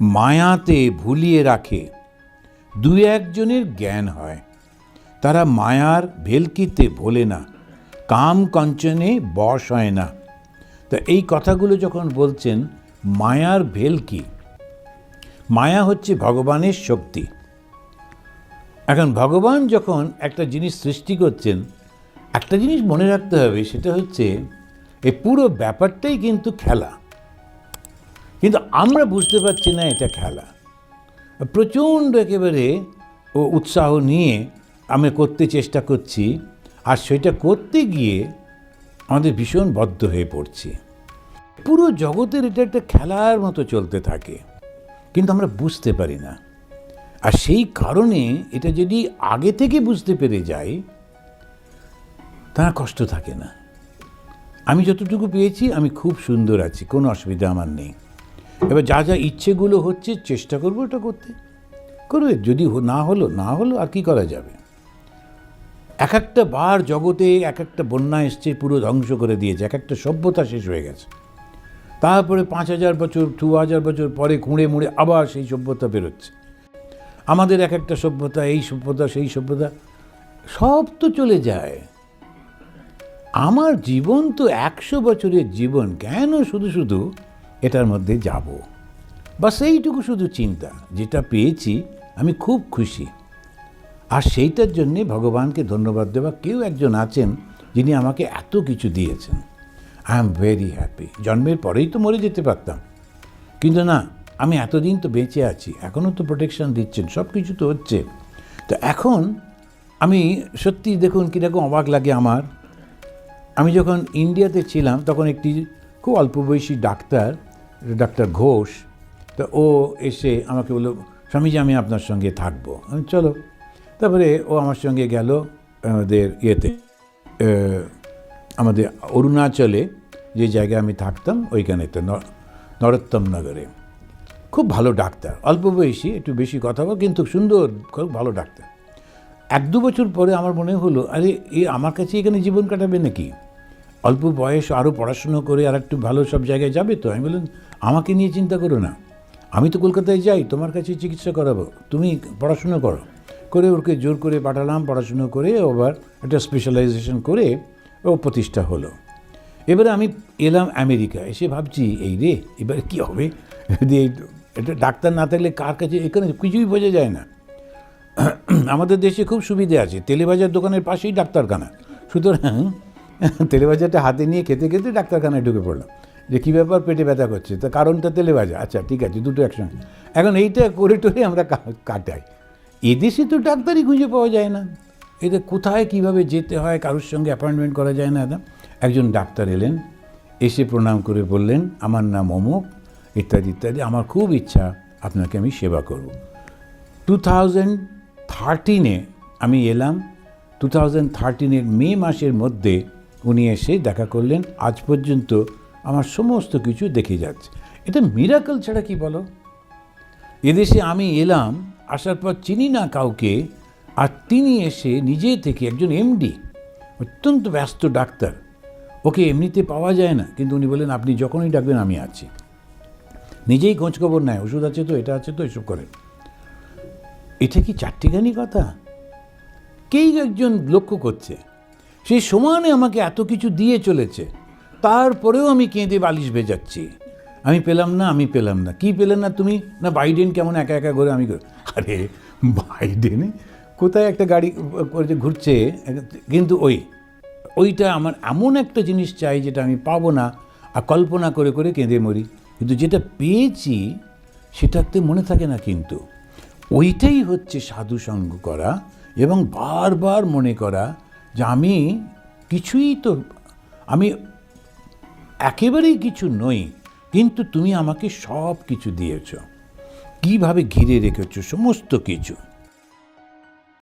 মায়াতে ভুলিয়ে রাখে। দু একজনের জ্ঞান হয়। তারা মায়ার ভেলকিতে ভোলে না, কাম কঞ্চনে বশ হয় না। তা এই কথাগুলো যখন বলছেন, মায়ার ভেলকি, মায়া হচ্ছে ভগবানের শক্তি। এখন ভগবান যখন একটা জিনিস সৃষ্টি করছেন, একটা জিনিস মনে রাখতে হবে, সেটা হচ্ছে এই পুরো ব্যাপারটাই কিন্তু খেলা। কিন্তু আমরা বুঝতে পারছি না এটা খেলা। প্রচণ্ড একেবারে ও উৎসাহ নিয়ে আমি করতে চেষ্টা করছি আর সেটা করতে গিয়ে আমাদের ভীষণ বদ্ধ হয়ে পড়ছি। পুরো জগতের এটা একটা খেলার মতো চলতে থাকে, কিন্তু আমরা বুঝতে পারি না। আর সেই কারণে এটা যদি আগে থেকে বুঝতে পেরে যাই, তার কষ্ট থাকে না। আমি যতটুকু পেয়েছি, আমি খুব সুন্দর আছি, কোনো অসুবিধা আমার নেই। এবার যা যা ইচ্ছেগুলো হচ্ছে চেষ্টা করব ওটা করতে। করবে, যদি না হলো না হলো আর কি করা যাবে? এক একটা বার জগতে এক একটা বন্যা এসছে, পুরো ধ্বংস করে দিয়েছে এক একটা সভ্যতা শেষ হয়ে গেছে। তারপরে পাঁচ হাজার বছর, দু হাজার বছর পরে কুঁড়ে মুড়ে আবার সেই সভ্যতা বেরোচ্ছে। আমাদের এক একটা সভ্যতা, এই সভ্যতা, সেই সভ্যতা, সব তো চলে যায়। আমার জীবন তো একশো বছরের জীবন, কেন শুধু শুধু এটার মধ্যে যাব। বাস এইটুকু শুধু চিন্তা, যেটা পেয়েছি আমি খুব খুশি। আর সেইটার জন্যে ভগবানকে ধন্যবাদ দেওয়া কেউ একজন আছেন যিনি আমাকে এত কিছু দিয়েছেন। আই এম ভেরি হ্যাপি জন্মের পরেই তো মরে যেতে পারতাম। কিন্তু না, আমি এতদিন তো বেঁচে আছি, এখনও তো প্রোটেকশন দিচ্ছেন সব কিছু তো হচ্ছে। তো এখন আমি সত্যি দেখুন কীরকম অবাক লাগে আমার। আমি যখন ইন্ডিয়াতে ছিলাম, তখন একটি খুব অল্প বয়সী ডাক্তার ডাক্তার ঘোষ, তো ও এসে আমাকে বলল, স্বামীজি, আমি আপনার সঙ্গে থাকব। আমি চলো। তারপরে ও আমার সঙ্গে গেল আমাদের ইয়েতে আমাদের অরুণাচলে, যে জায়গায় আমি থাকতাম ওইখানেতে নরোত্তম নগরে। খুব ভালো ডাক্তার, অল্প বয়সী, একটু বেশি কথা বল, কিন্তু সুন্দর, খুব ভালো ডাক্তার। এক দু বছর পরে আমার মনে হলো, আরে, এ আমার কাছে এখানে জীবন কাটাবে নাকি? অল্প বয়স আরও পড়াশুনো করে আর একটু ভালো সব জায়গায় যাবে তো? আমি বললাম, আমাকে নিয়ে চিন্তা করো না। আমি তো কলকাতায় যাই, তোমার কাছে চিকিৎসা করাবো। তুমি পড়াশুনো করো। করে ওকে জোর করে পাঠালাম, পড়াশুনো করে ও আবার একটা স্পেশালাইজেশন করে ও প্রতিষ্ঠা হলো। এবারে আমি এলাম আমেরিকা। এসে ভাবছি, এই রে, এবারে কী হবে? দিয়ে এটা ডাক্তার না থাকলে কার কাছে এখানে কিছুই বোঝা যায় না। আমাদের দেশে খুব সুবিধে আছে। তেলেবাজার দোকানের পাশেই ডাক্তারখানা। সুতরাং তেলেবাজারটা হাতে নিয়ে খেতে খেতে ডাক্তারখানায় ঢুকে পড়লাম। যে কী ব্যাপার পেটে ব্যথা করছে? তো কারণটা তেলেবাজা আচ্ছা ঠিক আছে, দুটো একসঙ্গে। এখন এইটা করে টোরে আমরা কাটাই। এদেশে তো ডাক্তারই খুঁজে পাওয়া যায় না। এদের কোথায় কীভাবে যেতে হয়, কারোর সঙ্গে অ্যাপয়েন্টমেন্ট করা যায় না একদম একজন ডাক্তার এলেন, এসে প্রণাম করে বললেন, আমার নাম অমুক, ইত্যাদি ইত্যাদি। আমার খুব ইচ্ছা, আপনাকে আমি সেবা করব। টু থাউজেন্ড থার্টিনে আমি এলাম। টু থাউজেন্ড থার্টিনের মে মাসের মধ্যে উনি এসে দেখা করলেন, আজ পর্যন্ত আমার সমস্ত কিছু দেখে যাচ্ছে। এটা মিরাকল ছাড়া কি বলো? এদেশে আমি এলাম, আসার পর চিনি না কাউকে, আর তিনি এসে নিজে থেকে একজন এমডি অত্যন্ত ব্যস্ত ডাক্তার। ওকে এমনিতে পাওয়া যায় না, কিন্তু উনি বললেন, আপনি যখনই ডাকবেন, আমি আছি। নিজেই খোঁজখবর নেয়, ওষুধ আছে তো, এটা আছে তো, এসব করেন এটা কি চারটিখানি কথা? কেই একজন লক্ষ্য করছে? সেই সমানে আমাকে এত কিছু দিয়ে চলেছে, তারপরেও আমি কেঁদে বালিশ ভেজাচ্ছি আমি পেলাম না, আমি পেলাম না। কি পেলেন না তুমি? না বাইডেন কেমন একা একা করে আমি আরে, বাইডেনে? কোথায় একটা গাড়ি করে ঘুরছে? কিন্তু ওই, ওইটা আমার এমন একটা জিনিস চাই যেটা আমি পাবো না, আর কল্পনা করে করে কেঁদে মরি। কিন্তু যেটা পেয়েছি, সেটাতে মনে থাকে না কিন্তু। ওইটাই হচ্ছে সাধু সঙ্গ করা এবং বারবার মনে করা যে আমি কিছুই তো, আমি একেবারেই কিছু নই, কিন্তু তুমি আমাকে সব কিছু দিয়েছ। কীভাবে ঘিরে রেখেছো? সমস্ত কিছু।